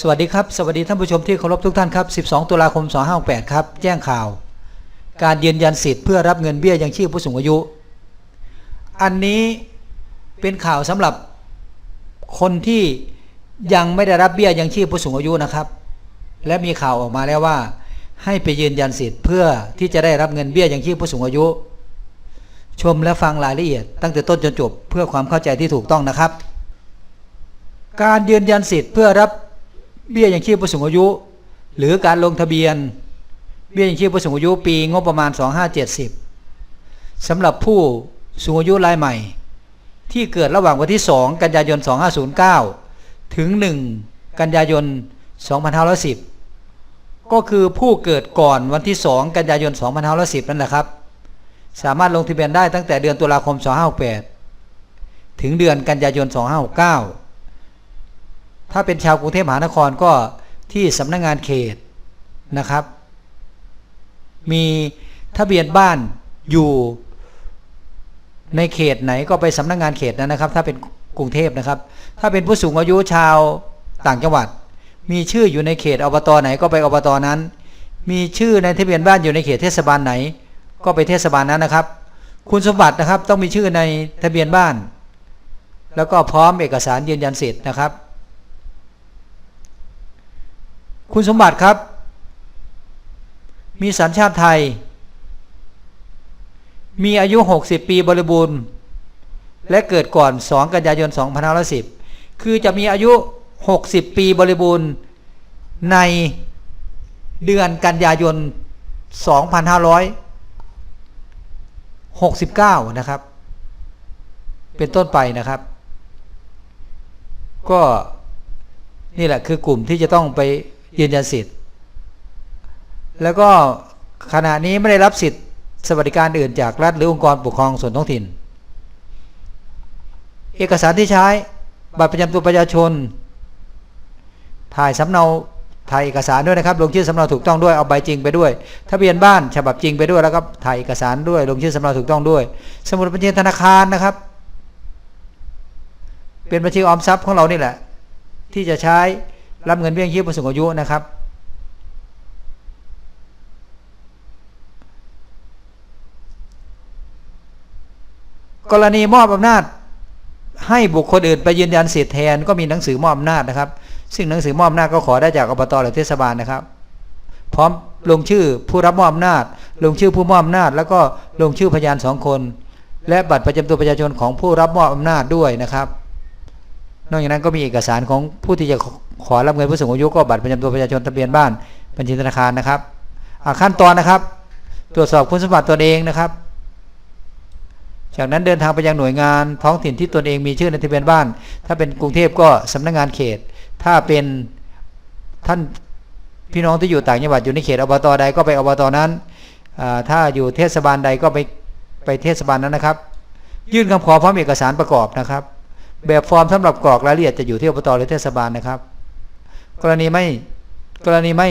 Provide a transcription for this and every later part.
สวัสดีครับสวัสดีท่านผู้ชมที่เคารพทุกท่านครับ 12 ตุลาคม 2568 ครับ แจ้งข่าว การยืนยันสิทธิ์เพื่อรับเงินเบี้ยยังชีพผู้สูงอายุ อันนี้เป็นข่าวสำหรับคนที่ยังไม่ได้รับเบี้ยยังชีพผู้สูงอายุนะครับ และมีข่าวออกมาแล้วว่า ให้ไปยืนยันสิทธิ์เพื่อที่จะได้รับเงินเบี้ยยังชีพผู้สูงอายุ ชมและฟังรายละเอียด ตั้งแต่ต้นจนจบเพื่อความเข้าใจที่ถูกต้องนะครับ การยืนยันสิทธิ์เพื่อรับ เบี้ยยังชีพผู้สูงอายุ หรือการลงทะเบียน เบี้ยยังชีพผู้สูงอายุปีงบประมาณ 2570สำหรับผู้สูงอายุรายใหม่ ที่เกิดระหว่างวันที่ 2 กันยายน 2509 ถึง 1 กันยายน 2510 ก็คือผู้เกิดก่อนวันที่ 2 กันยายน 2510 นั่นแหละครับ สามารถลงทะเบียนได้ตั้งแต่เดือนตุลาคม 2568 ถึงเดือนกันยายน 2569 ถ้าเป็นชาวกรุงเทพมหานครก็ที่สำนักงงานเขตนะครับ มีทะเบียนบ้านอยู่ในเขตไหนก็ไปสำนักงงานเขตนั้นนะครับ ถ้าเป็นกรุงเทพนะครับ ถ้าเป็นผู้สูงอายุชาวต่างจังหวัด มีชื่ออยู่ในเขตอบตไหนก็ไปอบตนั้น มีชื่อในทะเบียนบ้านอยู่ในเขตเทศบาลไหน ก็ไปเทศบาลนั้นนะครับ คุณสมบัตินะครับต้องมีชื่อในทะเบียนบ้าน แล้วก็พร้อมเอกสารยืนยันสิทธิ์นะครับ คุณสมบัติครับ มีสัญชาติไทย มีอายุ 60 ปีบริบูรณ์ และเกิดก่อน 2 กันยายน 2510 คือจะมีอายุ 60 ปีบริบูรณ์ในเดือนกันยายน 2569 นะครับ เป็นต้นไปนะครับ ก็นี่แหละคือกลุ่มที่จะต้องไป ยืนยันสิทธิ์ แล้วก็ขณะนี้ไม่ได้รับสิทธิ์สวัสดิการอื่นจากรัฐหรือองค์กรปกครองส่วนท้องถิ่น เอกสารที่ใช้บัตรประจำตัวประชาชน ถ่ายสำเนาถ่ายเอกสารด้วยนะครับ ลงชื่อสำเนาถูกต้องด้วยเอาใบจริงไปด้วยทะเบียนบ้านฉบับจริงไปด้วยแล้วก็ถ่ายเอกสารด้วย ลงชื่อสำเนาถูกต้องด้วย สมุดบัญชีธนาคารนะครับ เป็นบัญชีออมทรัพย์ของเรานี่แหละ ที่จะใช้ รับเงินเบี้ยยังชีพผู้สูงอายุนะครับ กรณีมอบอำนาจ ให้บุคคลอื่นไปยืนยันสิทธิแทนก็มีหนังสือมอบอำนาจนะครับ ซึ่งหนังสือมอบอำนาจก็ขอได้จากอบตหรือเทศบาลนะครับ พร้อมลงชื่อผู้รับมอบอำนาจ ลงชื่อผู้มอบอำนาจ แล้วก็ลงชื่อพยานสองคน และบัตรประจำตัวประชาชนของผู้รับมอบอำนาจด้วยนะครับ นอกจากนั้นก็มีเอกสารของผู้ที่จะ ขอรับเงินผู้สูงอายุก็บัตรประจำตัวประชาชนทะเบียนบ้านบัญชีธนาคารนะครับขั้นตอนนะครับ ตรวจสอบคุณสมบัติตนเองนะครับ จากนั้นเดินทางไปยังหน่วยงานท้องถิ่นที่ตนเองมีชื่อในทะเบียนบ้าน ถ้าเป็นกรุงเทพก็สำนักงานเขต ถ้าเป็นท่านพี่น้องที่อยู่ต่างจังหวัดอยู่ในเขตอบตใดก็ไปอบตนั้นถ้าอยู่เทศบาลใดก็ไปไปเทศบาลนั้นนะครับ ยื่นคำขอพร้อมเอกสารประกอบนะครับ แบบฟอร์มสำหรับกรอกรายละเอียดจะอยู่ที่อบตหรือเทศบาลนะครับ กรณีไม่กรณีไม่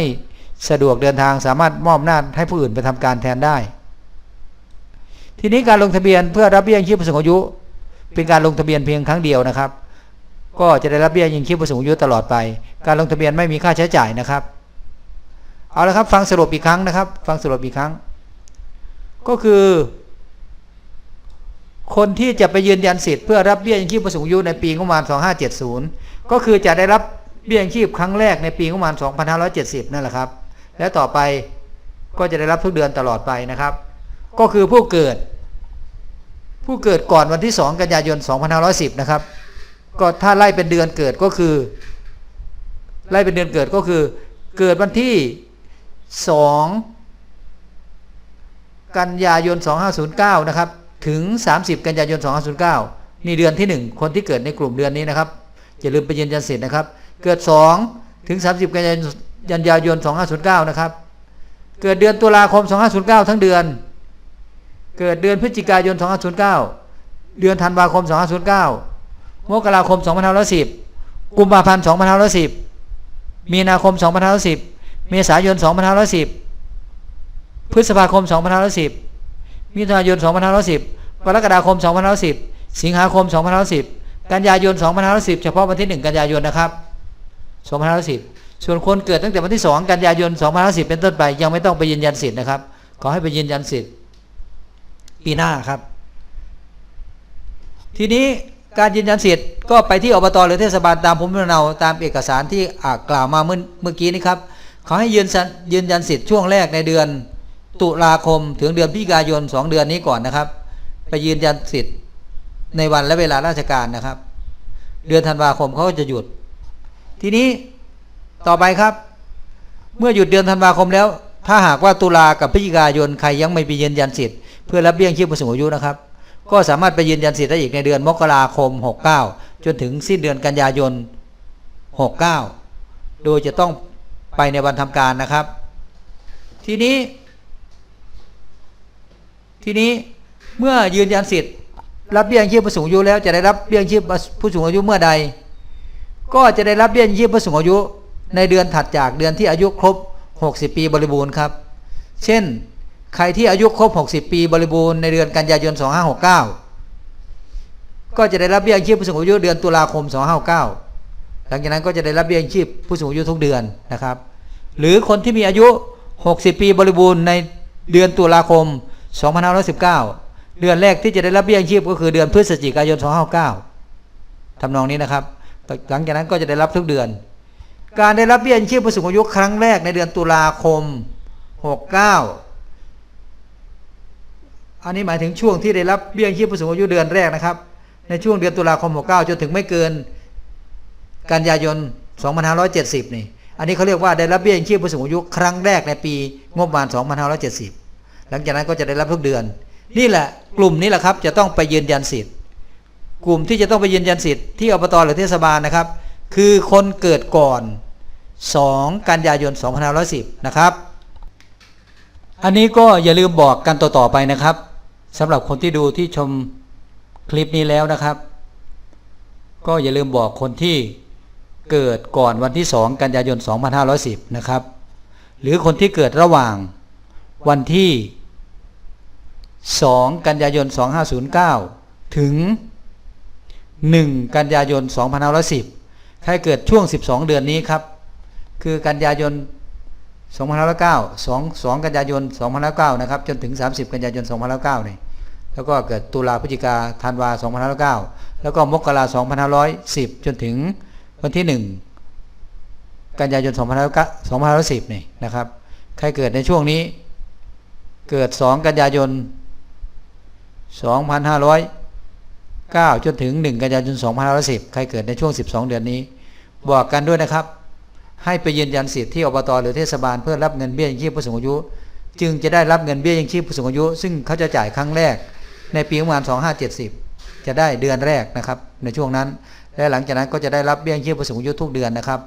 สะดวกเดินทางสามารถมอบอำนาจให้ผู้อื่นไปทำการแทนได้ ทีนี้การลงทะเบียนเพื่อรับเบี้ยยังชีพผู้สูงอายุ เป็นการลงทะเบียนเพียงครั้งเดียวนะครับ ก็จะได้รับเบี้ยยังชีพผู้สูงอายุตลอดไป การลงทะเบียนไม่มีค่าใช้จ่ายนะครับ เอาละครับ ฟังสรุปอีกครั้งนะครับ ฟังสรุปอีกครั้ง ก็คือ คนที่จะไปยืนยันสิทธิ์เพื่อรับเบี้ยยังชีพผู้สูงอายุในปีงบประมาณ 2570 ก็คือจะได้รับ เบี้ยยังชีพครั้งแรกในปีงบประมาณ 2570 นั่นแหละครับ และต่อไปก็จะได้รับทุกเดือนตลอดไปนะครับ ก็คือผู้เกิด ผู้เกิดก่อนวันที่ 2 กันยายน 2510 นะครับ ก็ถ้าไล่เป็นเดือนเกิดก็คือ ไล่เป็นเดือนเกิดก็คือ เกิดวันที่ 2 กันยายน 2509 นะครับ ถึง 30 กันยายน 2509 นี่เดือนที่ 1 คนที่เกิดในกลุ่มเดือนนี้นะครับอย่าลืมไปยืนยันสิทธิ์นะครับ เกิด 2 ถึง 30 กันยายน 2509 นะครับ เกิดเดือนตุลาคม 2509 ทั้งเดือน เกิดเดือนพฤศจิกายน 2509 เดือนธันวาคม 2509 มกราคม 2510 กุมภาพันธ์ 2510 มีนาคม 2510 เมษายน 2510 พฤษภาคม 2510 มิถุนายน 2510 กรกฎาคม 2510 สิงหาคม 2510 กันยายน 2510 เฉพาะวันที่ 1 กันยายนนะครับ 2510ส่วนคนเกิดตั้งแต่วันที่ 2 กันยายน2510เป็นต้นไป ยังไม่ต้องไปยืนยันสิทธิ์นะครับ ขอให้ไปยืนยันสิทธิ์ปีหน้าครับ ทีนี้การยืนยันสิทธิ์ก็ไปที่อบตหรือเทศบาลตามภูมิลำเนาตามเอกสารที่กล่าวมาเมื่อเมื่อกี้นี้ครับขาให้ยืนสัญยืนยันสิทธิ์ช่วงแรกในเดือน ตุลาคมถึงเดือนพฤศจิกายน 2 เดือนนี้ก่อนนะครับ ไปยืนยันสิทธิ์ในวันและเวลาราชการนะครับ เดือนธันวาคมเขาก็จะหยุด ทีนี้ต่อไปครับ เมื่อหยุดเดือนธันวาคมแล้ว ถ้าหากว่าตุลากับพฤศจิกายนใครยังไม่ไปยืนยันสิทธิ์เพื่อรับเบี้ยชีพผู้สูงอายุนะครับ ก็สามารถไปยืนยันสิทธิ์ได้อีกในเดือนมกราคม 69 จนถึงสิ้นเดือนกันยายน 69 โดยจะต้องไปในวันทำการนะครับ ทีนี้ ทีนี้เมื่อยืนยันสิทธิ์รับเบี้ยงชีพผู้สูงอายุแล้วจะได้รับเบี้ยงชีพผู้สูงอายุเมื่อใด ก็จะได้รับเบี้ยยังชีพผู้สูงอายุ ในเดือนถัดจากเดือนที่อายุครบ 60 ปีบริบูรณ์ครับ เช่น ใครที่อายุครบ 60 ปีบริบูรณ์ในเดือนกันยายน 2569 ก็จะได้รับเบี้ยยังชีพผู้สูงอายุเดือนตุลาคม 2569หลังจากนั้นก็จะได้รับเบี้ยยังชีพผู้สูงอายุทุกเดือนนะครับ หรือคนที่มีอายุ 60 ปีบริบูรณ์ในเดือนตุลาคม 2519 เดือนแรกที่จะได้รับเบี้ยยังชีพก็คือเดือนพฤศจิกายน 2569ทำนองนี้นะครับ หลังจากนั้นก็จะได้รับทุกเดือน การได้รับเบี้ยยังชีพผู้สูงอายุครั้งแรกในเดือนตุลาคม 69 อันนี้หมายถึงช่วงที่ได้รับเบี้ยยังชีพผู้สูงอายุเดือนแรกนะครับ ในช่วงเดือนตุลาคม 69 จนถึงไม่เกิน กันยายน 2570 นี่อันนี้เขาเรียกว่าได้รับเบี้ยยังชีพผู้สูงอายุครั้งแรกในปีงบประมาณ 2570 หลังจากนั้นก็จะได้รับทุกเดือน นี่แหละกลุ่มนี้แหละครับจะต้องไปยืนยันสิทธิ์ กลุ่มที่จะต้องไปยืนยันสิทธิ์ที่อบตหรือเทศบาลนะครับ คือคนเกิดก่อน 2 กันยายน 2510 นะครับ อันนี้ก็อย่าลืมบอกกันต่อๆไปนะครับสำหรับคนที่ดูที่ชมคลิปนี้แล้วนะครับ ก็อย่าลืมบอกคนที่เกิดก่อนวันที่ 2 กันยายน 2510 นะครับ หรือคนที่เกิดระหว่างวันที่ 2 กันยายน 2509 ถึง 1 กันยายน 2510 ใครเกิดช่วง 12 เดือนนี้ครับ คือกันยายน 2509 2 2 กันยายน 2509 นะครับ จนถึง 30 กันยายน 2509นี่แล้วก็เกิดตุลาพฤศจิกาธันวา 2509 แล้วก็มกรา2510 จนถึงวันที่ 1 กันยายน 2510 นี่นะครับ ใครเกิดในช่วงนี้ เกิด 2 กันยายน 9 จนถึง 1 กันยายน2510 ใครเกิดในช่วง 12 เดือนนี้ บอกกันด้วยนะครับ ให้ไปยืนยันสิทธิ์ที่อบตหรือเทศบาลเพื่อรับเงินเบี้ยยังชีพผู้สูงอายุ จึงจะได้รับเงินเบี้ยยังชีพผู้สูงอายุ ซึ่งเขาจะจ่ายครั้งแรกในปีประมาณ2570 จะได้เดือนแรกนะครับ ในช่วงนั้น และหลังจากนั้นก็จะได้รับเบี้ยยังชีพผู้สูงอายุทุกเดือนนะครับ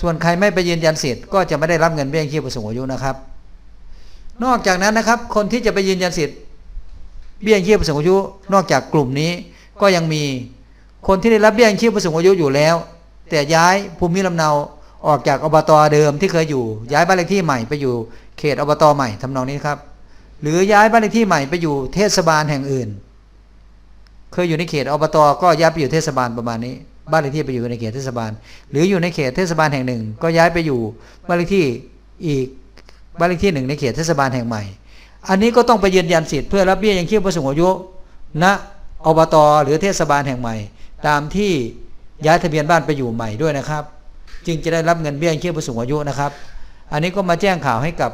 ส่วนใครไม่ไปยืนยันสิทธิ์ก็จะไม่ได้รับเงินเบี้ยยังชีพผู้สูงอายุนะครับ นอกจากนั้นนะครับ คนที่จะไปยืนยันสิทธิ์เบี้ยยังชีพผู้สูงอายุนอกจากกลุ่มนี้ ก็ยังมี คนที่ได้รับเบี้ยยังชีพผู้สูงอายุอยู่แล้ว แต่ย้ายภูมิลำเนาออกจากอบตอเดิมที่เคยอยู่ ย้ายบ้านเลขที่ใหม่ไปอยู่เขตอบตอใหม่ทำนองนี้ครับ หรือย้ายบ้านเลขที่ใหม่ไปอยู่เทศบาลแห่งอื่น เคยอยู่ในเขตอบตอก็ย้ายไปอยู่เทศบาลประมาณนี้ บ้านเลขที่ไปอยู่ในเขตเทศบาล หรืออยู่ในเขตเทศบาลแห่งหนึ่ง ก็ย้ายไปอยู่บ้านเลขที่อีกบ้านเลขที่หนึ่งในเขตเทศบาลแห่งใหม่ อันนี้ก็ต้องไปยืนยันสิทธิ์เพื่อรับเบี้ยยังชีพผู้สูงอายุณ อบตหรือเทศบาลแห่งใหม่ ตามที่ย้ายทะเบียนบ้านไปอยู่ใหม่ด้วยนะครับ จึงจะได้รับเงินเบี้ยยังชีพผู้สูงอายุนะครับ อันนี้ก็มาแจ้งข่าวให้กับ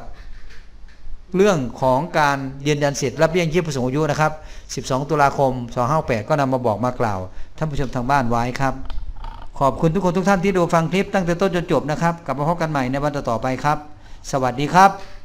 เรื่องของการยืนยันสิทธิ์รับเบี้ยยังชีพผู้สูงอายุนะครับ 12 ตุลาคม 258 ก็นำมาบอกมากล่าวท่านผู้ชมทางบ้านไว้ครับ ขอบคุณทุกคนทุกท่านที่ดูฟังคลิปตั้งแต่ต้นจนจบนะครับ กลับมาพบกันใหม่ในวันต่อๆไปครับ สวัสดีครับ